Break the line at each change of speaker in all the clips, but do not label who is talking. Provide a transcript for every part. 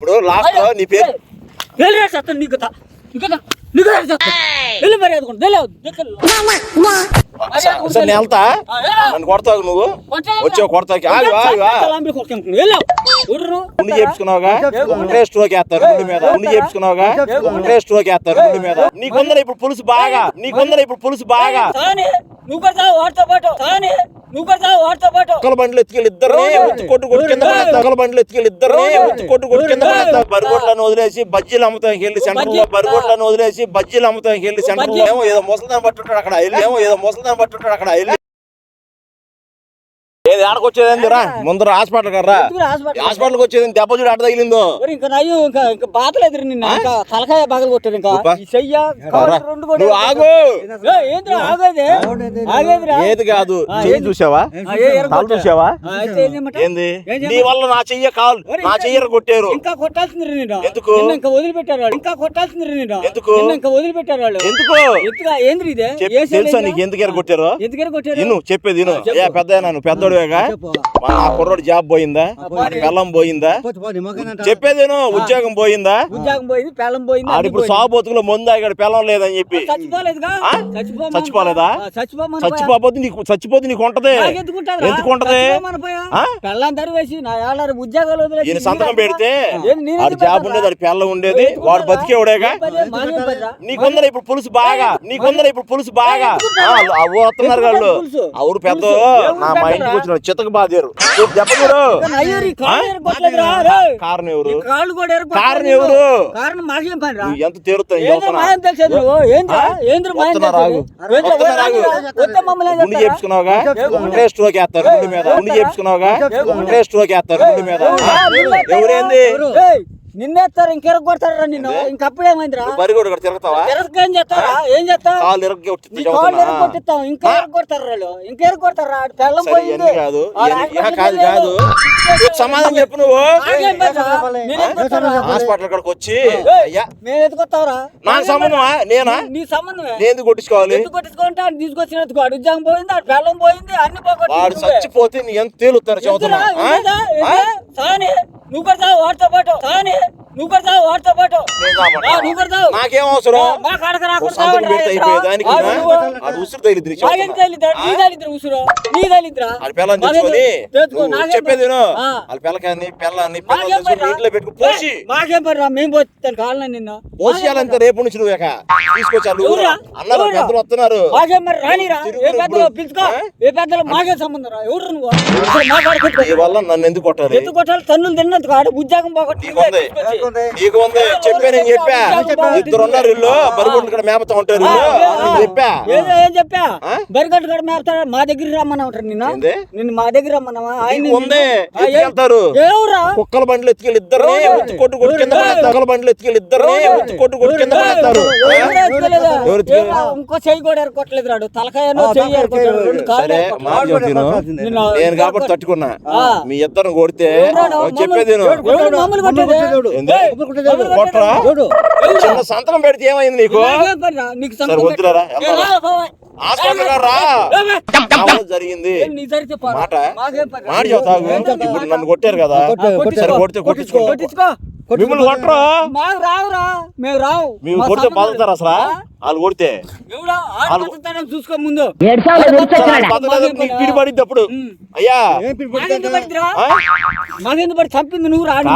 ఇప్పుడు లాస్ట్ నీ పేరు?
నీకు
నేను వెళ్తా నన్ను కొడతావు నువ్వు? వచ్చావు కొడతాకి. ఆగు ఆగు ఆ.
తలాంబి కొడుకు వెళ్ళావు ఊర్రు
ఉండి చేపించుకున్నావుగా ఒకటే స్ట్రోక్ వేస్తారు గుండు మీద. ఉండి చేపించుకున్నావుగా ఒకటే స్ట్రోక్ వేస్తారు గుండు మీద. నీకుందర ఇప్పుడు పులుసు బాగా. నీకుందర ఇప్పుడు పులుసు బాగా.
తానే నువ్వు వాడితో పాటు. వాడితో పాటు.
బండ్లు ఎత్తుకెళ్ళి ఇద్దరిని ఉత్తి కొట్టు కొట్టు కింద పడేస్తావు ఒక్కల బండ్లు ఎత్తుకెళ్ళి ఉత్తి కొట్టు కొట్టు కింద పడేస్తావు బరిగొడ్లను వదిలేసి బజ్జీలు అమ్ముతానికి వెళ్ళి సెంటర్లో బరిగొడ్లను వదిలేసి బజ్జీలు అమ్ముతానికి వెళ్ళి సెంటర్ ఏమో ఏదో ముసలిదాన్ని పట్టుంటాడు అక్కడ వెళ్ళి ఏమో ఏదో ముసలిదాన్ని పట్టుంటాడు అక్కడ వెళ్ళి ఏది ఆడకొచ్చేది రా? ముందర హాస్పిటల్ కర్రా? హాస్పిటల్కి? వచ్చేది దెబ్బ చూడు అడ్డ తగిలిందో
ఇంకా నయ్యు ఇంకా ఇంకా బాతలేదు నిన్న. ఇంకా తలకాయ బాగలు కొట్టారు ఇంకా. చెయ్య
నువ్వు ఆగు.
ఏయ్, ఏంద్రా ఆగేది? ఆగేదిరా
ఏది కాదు. చెయ్యి? చూసావా? తల? చూసావా? ఏంది? నీ? వల్ల నా చెయ్య కాలు నా చెయ్యర కొట్టారు.
ఇంకా కొట్టాల్సింది నేను
ఎందుకు?
నిన్న ఇంకా వదిలిపెట్టారు వాళ్ళు. ఇంకా కొట్టాల్సింది నేను
ఎందుకు?
నిన్న ఇంకా వదిలిపెట్టారు వాళ్ళు.
ఎందుకు?
ఎందుగా ఏంద్రి ఇదే?
తెలుసా నీకు ఎందుకు కొట్టారు? ఇను చెప్పేది. ఏ పెద్ద నువ్వు పెద్దోడువేగా మా నా కుర్రోడు జాబ్ పోయిందా? పెళ్ళం పోయిందా? చెప్పేది ఇను ఉద్యోగం పోయిందా?
ఉద్యోగం పోయింది పెళ్ళం పోయింది
ఆడు
అన్ని
ఇప్పుడు
పోయింది.
సాగు బతుకులో ముందు ఆగాడు పెళ్ళం లేదని చెప్పి. చచ్చిపోలేదా? చచ్చిపోతే నీకు చచ్చిపోతే నీకు ఉంటది? ఎందుకు ఉంటది?
చచ్చిపోమని పోయా.
ఆ?
పెళ్ళాం తరివేసి నా ఏళ్ళ ఉద్యోగాలు
ఈయన
నీ
సంతకం పెడితే ఆడు జాబ్? ఉండేది ఆడి పెళ్ళం ఉండేది. వాడు? బతికేవాడేగా? నీకుందర ఇప్పుడు పులుసు బాగా నీకుందర ఇప్పుడు పులుసు బాగా. వస్తున్నారు వాళ్ళు. ఊరు పెద్ద మా? ఇంటికి వచ్చిన చితక
ఎరగొట్టలేదురా, రేయ్.
కారణం ఎవరు. కారణం ఎవరు?
కారణం మాకేం
ఎంత గుండు? చేపించుకున్నావుగా స్ట్రోక్ వేస్తారు గుండు మీద గుండు చేపించుకున్నావుగా స్ట్రోక్ వేస్తారు గుండు మీద. ఆ? ఎవరేంది?
నిన్నేస్తారు ఇంకెరగ కొడతారా నిన్ను. ఇంకప్పుడు ఏమైందిరా?
బరిగోడు ఇక్కడ తిరుగుతావా?
ఏం చేస్తారా ఏం చేస్తా
కాళ్ళు ఇరగ
నీ కాళ్ళు ఎరగ కొట్టిస్తాం ఇంకా కొడతారు వాళ్ళు. కొడతారా పోయింది.
కాదు. సమాధానం చెప్పు నువ్వు?
నేనేం?
హాస్పిటల్ కాడికి వచ్చి అయ్యా.
ఎత్తుకొస్తావురా
నాకు సంబంధమా? నేనా?
నీ సంబంధమే.
నేను కొట్టించుకోవాలి?
ఎందుకు కొట్టించుకుంటే ఆడు తీసుకొచ్చినందుకు ఉద్యోగం పోయింది ఆడు పెళ్ళం పోయింది అన్ని పోగొట్టి
వాడు. చచ్చిపోతే నీ ఎంత తేలుతారు?
సాని నువ్వు కొడతావు వాడితో పాటు. సాని నువ్వు వాడితో పాటు. నువ్వు
నాకేం అవసరం?
మా కాడకు రాకుండా
ఉసురు తగిలిద్ది నీకు
నీ ఉసురు. నీ
వాళ్ళ పిల్లని తెచ్చుకొని చెప్పేది. వాళ్ళ పిల్లని? ఇంట్లో పెట్టుకు పోసి.
పనిరా? మేము పోతాను నిన్ను.
రేపు నుంచి నువ్వు? అన్నారు? పెద్దలు వస్తున్నారు.
మాకేం మరి రానిరా? ఏ
తిరుగుతురు
పెద్దలు
ఇప్పుడు.
పిలుచుకో.
ఆ?
ఏ పెద్దలు మాకే సంబంధం రా? ఎవరు నువ్వు?
వల్ల నన్ను ఎందుకు కొట్టాలి?
ఎందుకు కొట్టాలి? తన్నులు తిన్నందుకు ఆడు ఉద్యోగం పోగొట్టి
నీకు ఉంది. చెప్పా నేను చెప్పా. ఇద్దరు ఉన్నారు ఇల్లు బరిగొడ్లు ఇక్కడ మేపతా ఉంటారు చెప్పా.
ఏం చెప్పా? బరిగట్టు కూడా మా దగ్గర రమ్మన్నా ఉంటారు నిన్న.
ఏంది?
నిన్ను మా దగ్గర రమ్మన్నావా? ఆయన
ఉంది.
ఎవరా
కుక్కల బండ్లు ఎత్తుకెళ్ళి? ఉత్తి కొట్టు కొట్టు కింద? పడేస్తారు. కుక్కల బండ్లు ఎత్తుకెళ్ళి ఇద్దరిని ఉత్తి కొట్టు కొట్టు కింద పడేస్తారు.
ఇంకో చెయ్యి కూడా ఎరకొట్టలేదు రాడు నిన్ను
నేను కాబట్టి తట్టుకున్నా. మీ ఇద్దరు కొడితే? చెప్పేది? చిన్న సంతకం పెడితే ఏమైంది నీకు
నాకేం పనిరా? నీకు
సరే
సంతకం
వద్దులేరా
పెట్టు.
వెళ్దాం.
ఏ, రా, పోవా.
హాస్పిటల్ రా
ఏమే?
మామూలు జరిగింది. మాట? మాట
చెప్తావు?
ఇప్పుడు నన్ను కొట్టారు కదా. సరే కొడితే కొట్టించుకో
కొట్టించుకో
మిమ్మల్ని కొట్టరా?
మాకు రావురా మేము రావు.
మేము కొడితే
సంబంధం
బతుకుతారు అసలు? వాళ్ళు కొడితే?
చూసుకో ముందు.
బతకలేదు, నీకు పిడి పడిద్ది అప్పుడు. అయ్యా.
పడి చంపింది నువ్వు రాడు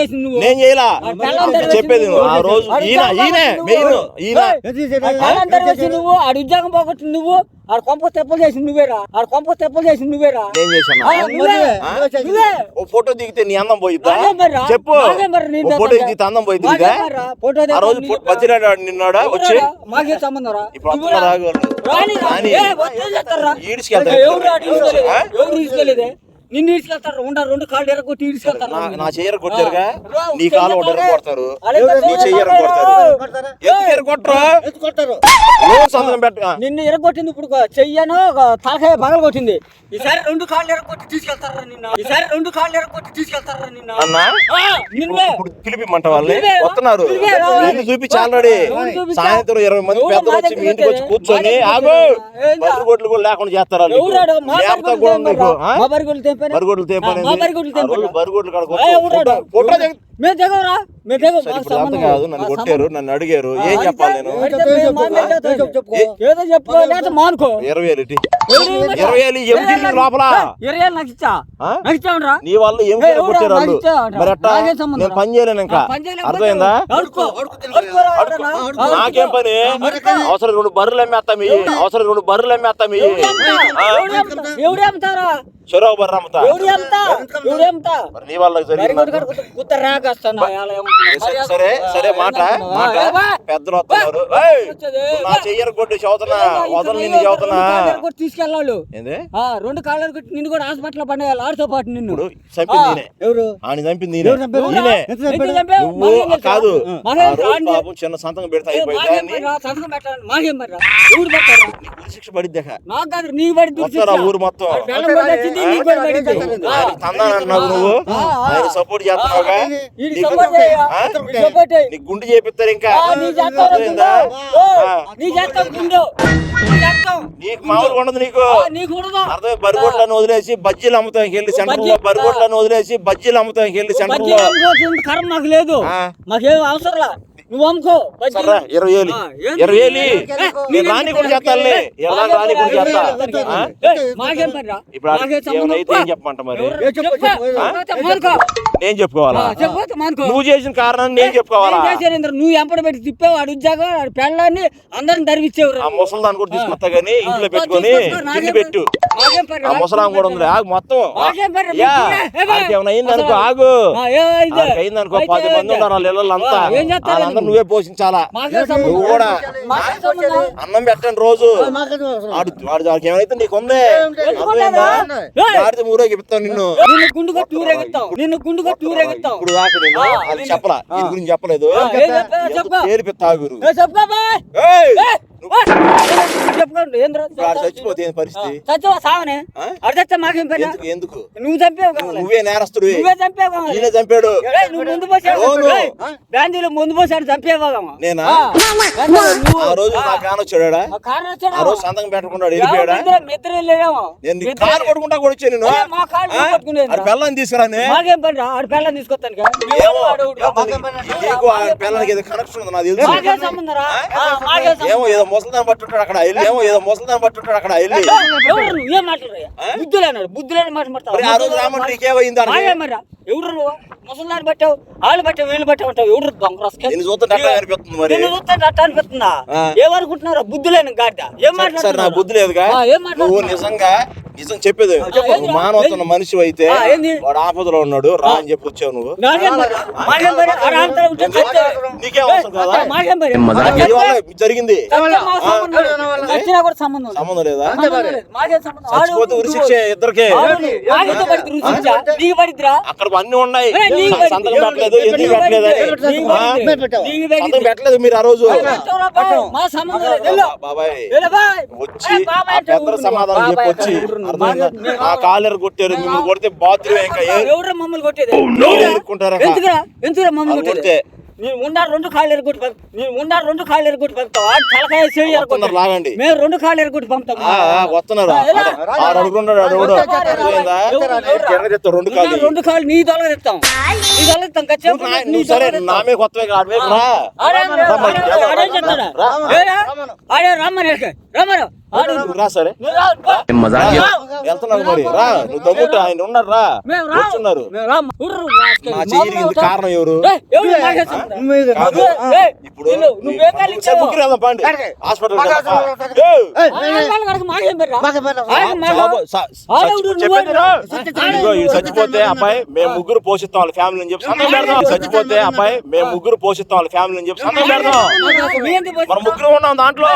చేసింది నువ్వు.
నేను చేయలా? చెప్పేది. ఆ రోజు ఈయన ఈయనే
నువ్వు. ఆడు ఉద్యోగం పోగొట్టింది నువ్వు. ఆడు కొంప తెప్పలు చేసింది నువ్వేరా? ఆడు కొంప తెప్పలు చేసింది నువ్వేరా?
నేను చేశాను? ఓ ఫోటో దిగితే నీ అందం పోయిద్దా? చెప్పు. ఫోటో? దిగితే అందం పోయిద్ది?
ఫోటో
ఆ రోజు పచ్చిరాడు నిన్నాడా? వచ్చి?
మాకే సంబంధం రా.
ఇప్పుడు
చెప్తారా?
ఈడ్చుకెళ్తారు.
ఎవరు రాడు నిన్ను ఈడ్చుకెళ్తారు ఉండ రెండు కాళ్ళు ఎరగొట్టి ఈడ్చుకెళ్తారు
నా చెయ్యర కొట్టారుగా? నీ కాలు
చెయ్యరు.
కొడతారు నీ చెయ్యర కొడతారు ఎందుకు ఎర కొట్టరు
ఎత్తుకొడతారు.
రోజు సంతకం పెట్ట
నిన్ను ఎరగొట్టింది ఇప్పుడు చెయ్యను తలకాయ పగల కొట్టింది. ఈసారి రెండు కాళ్ళు ఎరగొట్టి తీసుకెళ్తారా నిన్న? ఈసారి రెండు కాళ్ళు ఎరగొట్టి తీసుకెళ్తారా నిన్న?
అన్నా?
నిన్నే.
ఇప్పుడు పిలిపిమ్మంట వాళ్ళని? వస్తున్నారు. ఇల్లు చూపించి ఆల్రెడీ? సాయంత్రం ఇరవై మంది పెద్దలు వచ్చి మీ ఇంటికి వచ్చి? కూర్చొని ఆగు! కొట్లు కూడా లేకుండా చేస్తారు లేకపోతే కూడా నీకు,
బరిగొడ్లు
తేపని కాదు. నన్ను కొట్టారు నన్ను అడిగారు ఏం చెప్పాలి నేను?
మానుకో.
ఇరవై
ఇవ్వమంటారు?
ఇరవై వేలు ఏం తిరిగి లోపల?
ఇరవై ఏళ్ళు నాకు ఇచ్చా?
నీ వల్ల ఏం కొట్టారు వాళ్ళు? మరి అట్టా నేను పని చేయలేను ఇంకా. అర్థమైందా? నాకేం పని? అవసరం రెండు బర్రెలు అమ్మేస్తా మీ అవసరం రెండు బర్రెలు అమ్మేస్తా మీ
ఎవడు అమ్ముతా? ఎవడు అమ్ముతారా
చెరవ బర్రె అమ్ముతా
ఎవడు అమ్ముతా ఎవడు అమ్ముతా
మరి నీ వల్ల
మరి
జరిగింది
కొడుకు కొడుకు కుత్త రాకొస్తాను అలా ఏమంటున్నావు?
సరే, సరే సరే మాట మాట
ఏ బా?
పెద్దలు వస్తున్నారు. ఏయ్!
వచ్చేది.
నా చెయ్యరు కొట్టి చదువుతున్నా వదలు నిన్ను చదువుతున్నా.
తీసుకెళ్ళాళ్ళు
ఏంది?
ఆ రెండు కాళ్ళకు కొట్టి నిన్ను కూడా హాస్పిటల్ పడేయాలి ఆడితో పాటు నిన్ను.
ఇప్పుడు చంపింది నేనే.
ఎవరు?
ఆయన నేనే? నువ్వు? కాదు. చిన్న సంతకం పెడితే
సంతకం పెట్టాలి. మాకేం. నాకు కాదు నీకు పడి
ఊరు మొత్తం? నువ్వు. సపోర్ట్ గుండు చేపిస్తారు ఇంకా. నీకు మామూలుగా ఉండదు. అర్థమై? వదిలేసి బజ్జీలు అమ్ముతానికి వెళ్ళి సెంటర్లో వదిలేసి బజ్జీలు అమ్ముతానికి వెళ్ళి
సెంటర్లో కర్మ మాకు లేదు. మాకేం అవసరంలా? నువ్వు అమ్ముకో
ఇరవై
ఏంది?
ఇరవై వేలు
ఏ,
నేను రాని కూడా? చేస్తానులే. ఇలా రాని కూడా చేస్తా? ఇప్పుడు? ఏమైనా అయితే ఏం చెప్పమంట మరి? నేను చెప్పుకోవాలా. నువ్వు చేసిన కారణం నేను చెప్పుకోవాలా?
నువ్వు ఎంపడ పెట్టి తిప్పావు వాడు ఉద్యోగం వాడి పెళ్ళాన్ని అందరిని ధరివిచ్చేవారు
ఆ ముసలిదాన్ని కూడా తీసుకొస్తా గానీ ఇంట్లో పెట్టుకొని తిండి పెట్టు ఆ? ముసలాం కూడా ఉంది ఆగు మొత్తం ఏమైనా అయింది అనుకో
అసలు-
ఆగు
ఆ, ఏమైంది?
ఆడికి అయింది అనుకో
అయితే
పది మంది? ఉన్నారు వాళ్ళ అంతా వాళ్ళందరూ
నువ్వు?
పోషించాలా నువ్వు? కూడా? అన్నం పెట్టండి రోజు ఆడు వాడు వాడికి ఏమైతే నీకు ఉంది? అర్థమైందా? ఊరేగిస్తాను నిన్ను
నిన్ను గుండు కొట్టి ఊరేగిస్తాం నిన్ను
ఇప్పుడు దాకా నేను అది చెప్పలా. దీని గురించి చెప్పలేదు.
ఆ, ఏం చెప్పావు?
చచ్చిపోతే పరిస్థితి?
సావనే? అడు చచ్చా మాకేం పని?
ఎందుకు
నువ్వు చంపావు
నువ్వే నేరస్తుడు
నువ్వే చంపావు
ఈయనే చంపాడు.
ఏయ్, నువ్వు ముందు పోసాడు గాంధీలో ముందు పోసాడు
నేనా?
నువ్వు
ఆ రోజు నా కాన వచ్చాడా?
ఆ కారు వచ్చాడు?
ఆ రోజు సంతకం పెట్టకుండా వెళ్ళిపోయాడా? నేను కారు పట్టుకుంటా కూడా వచ్చాను నేను. తీసుకురానే
మాకేం పని ఆడు పిల్లని తీసుకొస్తాను
నీకు ఆ పిల్లలకి ఏదో కనెక్షన్ ఉంది నాకు తెలుసు.
మాకేం సంబంధం రా? ఆ, మాకేం సంబంధం
ఏమో ఏదో ముసలిదాన్ని పట్టుంటాడు అక్కడ వెళ్ళి ఏమో ఏదో ముసలిదాన్ని పట్టుంటాడు అక్కడ వెళ్ళి
ఎవరు? ఏం బుద్ధులు అన్నాడు బుద్ధులేని మాట
మరి ఆ రోజు రామంటే నీకేమైంది
ఎవరు నువ్వు? ముసలిదాన్ని పట్టావు వాళ్ళు పట్టావు వీళ్ళు పట్టావు అంటావు. ఎవరు దొంగ రసకే?
నేను చూస్తుంటే అట్లా అనిపిస్తుంది మరి.
నిన్ను చూస్తే అట్ట అనిపిస్తుందా. ఏమనుకుంటున్నారా? బుద్ధులేని గాడిద. ఏం
సరే నా
మాట్లాడుతున్నారు
బుద్ధి లేదుగా.
ఏం
నిజంగా నిజం చెప్పేది మానవతున్న మనిషి అయితే? వాడు ఆపదలో ఉన్నాడు రా అని చెప్పి వచ్చావు నువ్వు. జరిగింది?
సంబంధం లేదు.
చచ్చిపోతే ఉరి
నువ్వు-
శిక్ష ఇద్దరికే? అక్కడ అన్ని ఉన్నాయి. సంతకం. పెట్టలేదు ఎందుకు పెట్టలేదు? సంతకం. పెట్టలేదు మీరు ఆ రోజు. బాబాయ్. వచ్చి పెద్ద. సమాధానం చెప్పి
బాబాయ్
వచ్చి
అంటే ఊరును.
అర్థమైందా?
మేము-
ఆ కాలర్ కొట్టారు మిమ్మల్ని కొడితే బాత్రూమ్ ఇంకా
ఎవరు మమ్మల్ని కొట్టేది?
ఎరుక్కుంటారా?
ఎందుకురా? ఎందుకురా? మమ్మల్ని కొట్టేది. నేను ఉన్న రెండు కాళ్ళు ఎరగొట్టి నేను ఉన్న రెండు కాళ్ళు ఎరగొట్టి పంపుతావు? తలకాయ చెయ్యి
వస్తున్నారు, లాగండి.
మేము రెండు కాళ్ళు ఎరగొట్టి పంపుతాం.
వస్తున్నారు. రెండు కాళ్ళు
రెండు కాళ్ళు? నీ ఖచ్చితంగా
నువ్వు నా- నువ్వు సరే
తొలగెత్తాం.
నామే కొత్తవే కాదు. ఆడు
చెప్తాడా? ఆడే రమ్మని? రమ్మను.
రా సరే మరి రా నువ్వు ఆయన ఉన్నారు రా. నా ఇంత కారణం ఎవరు? కాదు. ఇప్పుడు వెళ్దాం పండి హాస్పిటల్ చచ్చిపోతే అబ్బాయి మేము ముగ్గురు పోషిస్తాం వాళ్ళ ఫ్యామిలీ అని చెప్పి సంతకం పెడదాం చచ్చిపోతే అబ్బాయి మేము ముగ్గురు పోషిస్తాం వాళ్ళ ఫ్యామిలీ అని చెప్పి సంతకం పెడదాం మనం ముగ్గురు ఉన్నాం దాంట్లో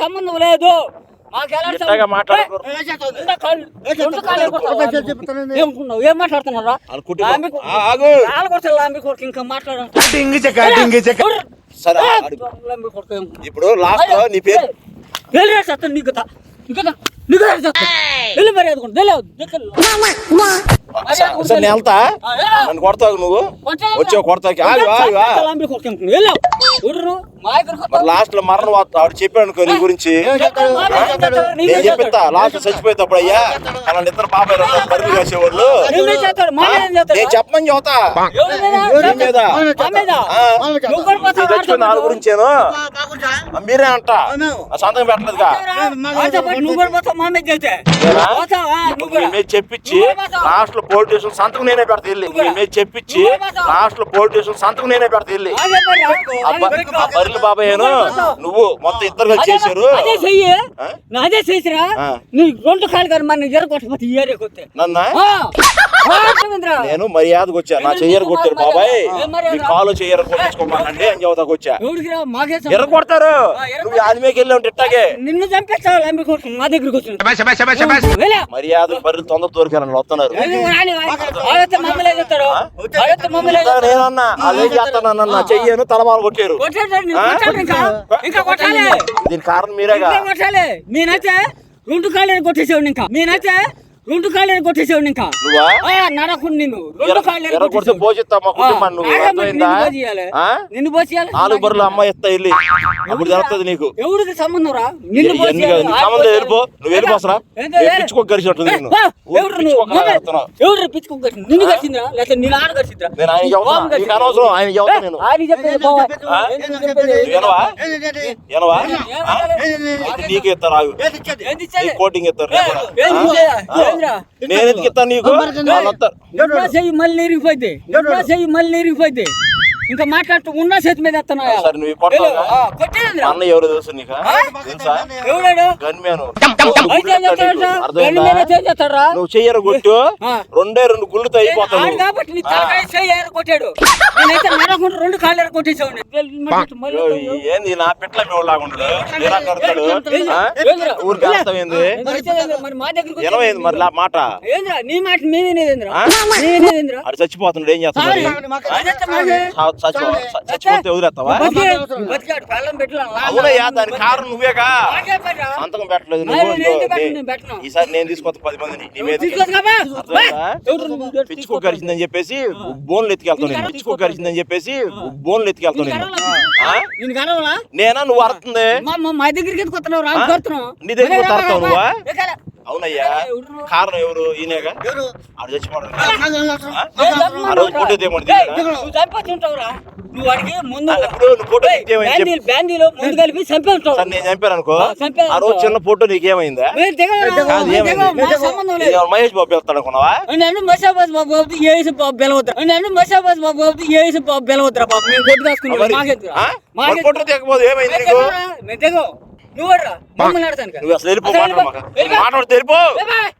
సంబంధం లేదు? ఏం మాట్లాడుతున్నారా ఇంకా
ఇప్పుడు లాస్ట్లో నీ పేరు?
వెళ్ళి నీకు
వెళ్తా. నన్ను కొడతావు నువ్వు? వచ్చావు కొడతాకి. మరి. లాస్ట్లో మరణం ఆవిడ చెప్పాడు అనుకో నీ గురించి నేను చెప్పిస్తా లాస్ట్ చచ్చిపోయేటప్పుడు అయ్యా అలాంటి ఇద్దరు బాబాయ్
ఏం చెప్తాడు?
నేను చెప్పమని చెబుతా
ఎవరి మీద?
నీ మీద
మా మీద?
ఆ.
నువ్వు కూడా
నీ
పోతావు,
చచ్చిపోయిన వాళ్ళ
ఆడతావు.
గురించేను మీరే అంట ఆ సంతకం పెట్టలేదుగా చెప్పించి. లాస్ట్లో పోలీస్ స్టేషన్ సంతకం నేనే పెడతా వెళ్ళి మీ మీద చెప్పించి. లాస్ట్లో పోలీస్ స్టేషన్ సంతకం నేనే పెడతా వెళ్ళి
ఆగే మరి,
ఆ
ఆగే
బ-
పెట్టుకో.
ఆ బర్రెల బాబాయ్ను
నువ్వు
మొత్తం ఇద్దరు కలిసి చేశారు.
అదే చెయ్యి. అదే చేసిరా. నీ రెండు కాళ్ళు కానీ మన ఎర్ర కొట్టకపోతే ఏరియా కొత్తే
నన్న? నేను మర్యాదకు వచ్చా. నా చెయ్యరు కొట్టారు బాబాయ్? మీ కాలు చెయ్యరు కొట్టించుకోమాకండి అని చెబుతాకు వచ్చా. ఎర్ర కొడతారు. నువ్వు ఆదిమేకి వెళ్ళి ఉంటే ఇట్టాగే.
నిన్ను చంపేస్తావు? లంబి కొట్టు మా దగ్గరికి వచ్చి వెళ్ళా.
మర్యాద బర్రెలు తొందర తోరికారని వస్తున్నారు. నేనన్నా. అదే చేస్తానన్నా చెయ్యను తలమాల కొట్టారు. దీని కారణం మీరేగా?
ఇంకా కొట్టాలి. నేనైతే రెండు కాళ్ళని కొట్టేసావు ఇంకా. నేనైతే రెండు కాళ్ళని కొట్టేసావు ఇంకా నరకుండు నిన్ను. రెండు కాళ్ళని
ఎర్ర కొడితే
కొట్టేసావు.
పోచిస్తా మా కుటుంబం నువ్వు? అర్థమైందా?
నిన్ను పోసేయాలి
నాలుగు బర్రెలు అమ్మాయి ఇస్తా వెళ్ళి అప్పుడు తెలుస్తుంది నీకు.
ఎవరికి సంబంధం రా? నిన్ను
సంబంధం. వెళ్ళిపో నువ్వు వెళ్ళిపోసరా
ఏందో ఏ?
పిచ్చుకో గరిచినట్టుంది
ఏ,
నిన్ను?
ఎవరు నువ్వు?
పిచ్చుకోక
పిచ్చుకోక కట్టింది? నిన్ను కట్టిందిరా లేకపోతే నేను ఆడ కట్టిందిరా
నేను ఆయన
బాంబు
నీకు. అనవసరం ఆయన చెబుతా నేను.
ఆయన చెప్పేది?
అయితే నీకు ఇస్తారు? కోటింగ్ ఇస్తారు. నేను ఎందుకు ఇస్తాను నీకు?
మళ్ళీ చెయ్యి మళ్ళీ ఇరిగిపోయింది ఇంకా మాట్లాడుతూ ఉన్న చేతి మీద
నువ్వు చెయ్యరు కొట్టు. రెండే రెండు
కాబట్టి నీ తలకాయ ఏర కొట్టాడు నేనైతే రెండు కాళ్ళు
ఏంది నా పిట్ల ఎలా కడతాడు? ఊరికి
మరి
మాట
ఏంద్రా నీ మాట
చచ్చిపోతున్నాడు ఏం చేస్తాడు చచ్చిపోతే వదిలేస్తావా? అవునయ్యా దాని కారణం నువ్వేగా. సంతకం పెట్టలేదు నువ్వు. ఈసారి నేను తీసుకొస్తా పది మందిని. నీ మీద? పిచ్చుకో కరిచిందని చెప్పేసి బోన్లు ఎత్తుకెళ్తాను నేను పిచ్చుకో కరిచిందని చెప్పేసి బోన్లు ఎత్తుకెళ్తాను నేను? నేనా? నువ్వు అర్థంది
మా మా- మా దగ్గరికి? కొడుతున్నావు?
నీ దగ్గరికి
మరి రా,
వస్తావు
రా,
నువ్వా? అవునయ్యా? కారణం ఎవరు ఈయనేగా ఆడు చచ్చిపోవడం ఆ రోజు. ఫోటో తీయరా?
నువ్వు చంపేసి ఉంటావురా నువ్వు అడిగి ముందు
ఇప్పుడు నువ్వు ఫోటో.
బ్యాండీలు బ్యాండీలు ముందు కలిపి చంపే ఉంటావు
సార్ నేను చంపాను అనుకో
ఆ,
రోజు. చిన్న ఫోటో నీకేమైందా మహేష్ బాబు వెళ్తాడు అనుకున్నావా
నన్ను మసాబాద్ మా బాబు ఏసు బాబు బెలవద్రా నన్ను మసాబాద్ మా బాబు ఏసు బాబు బెలవద్రా బాబు మేము కొట్టు కాసుకున్నాం?
మరి ఫోటో తీయకపోతే ఏమైంది నీకు
మేము దిగవు నువ్వు రా మమ్మల్ని ఆడతాను
నువ్వు అసలు వెళ్ళిపో మాట్లాడు మాట్లాడు. తెలిపో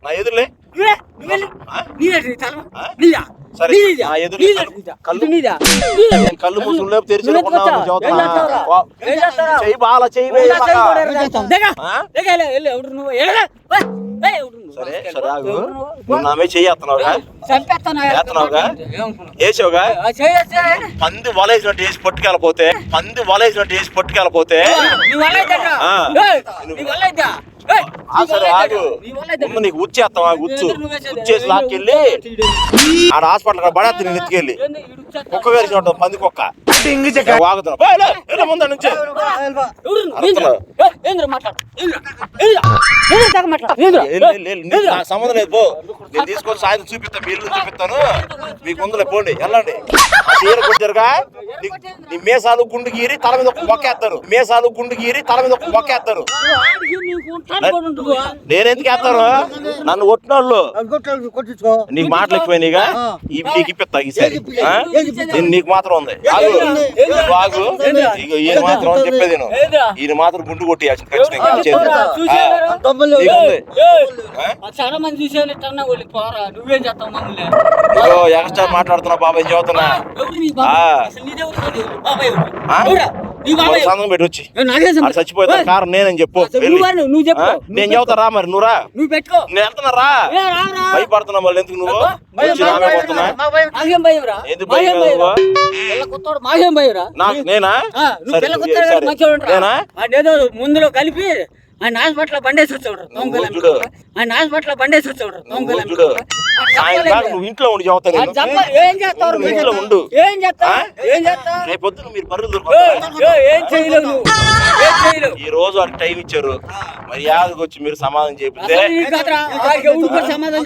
నా ఎదురులే. ఆ? సరే, నా ఎదురు కళ్ళు- నేను కళ్ళు. చెయ్యి బాగా చెయ్యి? సరే సరే ఆగు. చెయ్యేస్తున్నావుగా? వేసావుగా పంది వలేసినట్టు వేసి పట్టుకెళ్ళపోతే పంది వలేసినట్టు వేసి పట్టుకెళ్ళపోతే ఆ. ఆ ఆగు ముందు నీకు ఉచ్చేస్తావా ఉచ్చు ఉచ్చేసి లాక్కెళ్ళి ఆడ హాస్పిటల్ పడేస్తా నేను ఎత్తుకెళ్ళి కుక్క వేసిన పంది కుక్క వాగుతున్నా ముందు నుంచి సంబంధం లేదు పో నేను తీసుకొని సాయంత్రం చూపిస్తాను మీ ఇల్లు చూపిస్తాను మీకు ముందులే పోండి వెళ్ళండి ఆ చీర కొట్టారుగా నీ- మీసాలు గుండు గీరి తల మీద ఒక మొక్కేస్తారు మీసాలు గుండు గీరి తల మీద ఒక మొక్కేస్తారు నేను ఎందుకు వేస్తారు నన్ను కొట్టినోళ్ళు. నీకు మాటలు ఎక్కువైనాయిగా ఇవి నీకు ఇప్పిస్తా ఈసారి ఆ? నేను నీకు మాత్రం ఉంది. ఇగో ఈయన మాత్రం చెప్పేది నేను ఈయన మాత్రం గుండు కొట్టి ఖచ్చితంగా?
చాలా మంది వాళ్ళు పోరా నువ్వేం చేస్తావు మమ్మల్ని?
ఇగో ఎక్స్ట్రా మాట్లాడుతున్నా బాబాయ్ చెబుతున్నా?
ఎవరు నీ బాబాయ్?
ఆ.
అసలు నీదే ఎవరు? బాబాయ్ ఎవరు?
ఆ?
ఎవరా? నీ బాబాయ్ ఎవరు?
సంతకం? పెట్టి వచ్చి చచ్చిపోతే కారణం నేనని చెప్పు
అను, నువ్వు చెప్పు.
నేను. చెబుతారా మరి నువ్వురా
నువ్వు పెట్టుకో.
నేను వెళ్తున్నారా
ఏ, రా, రా.
భయపడుతున్నా మళ్ళీ ఎందుకు నువ్వు?
భయం?
ఎందుకు? నాకు నేనా?
ముందులో కలిపి ఆయన హాస్పిటల్ బండేసి వచ్చాడు. ఆయన హాస్పిటల్ బండేసి వచ్చాడు
నువ్వు ఇంట్లో ఉండి
ఏం చేస్తావు?
ఇంట్లో ఉండు.
ఏం చేస్తావు? ఏం చేస్తావు?
రేపు మీరు బర్రెలు
ఏం చేయలేవు
ఈ రోజు వాళ్ళకి టైం ఇచ్చారు. మర్యాదకు వచ్చి మీరు సమాధానం
కాదురా, ఆ సమాధానం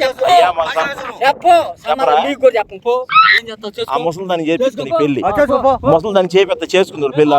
చెప్పు. చెప్పు
ముసలి దాన్ని చేపిస్తుంది.
పెళ్ళి.
ముసలి దాన్ని చేపెత్త చేసుకుందరు పెళ్ళి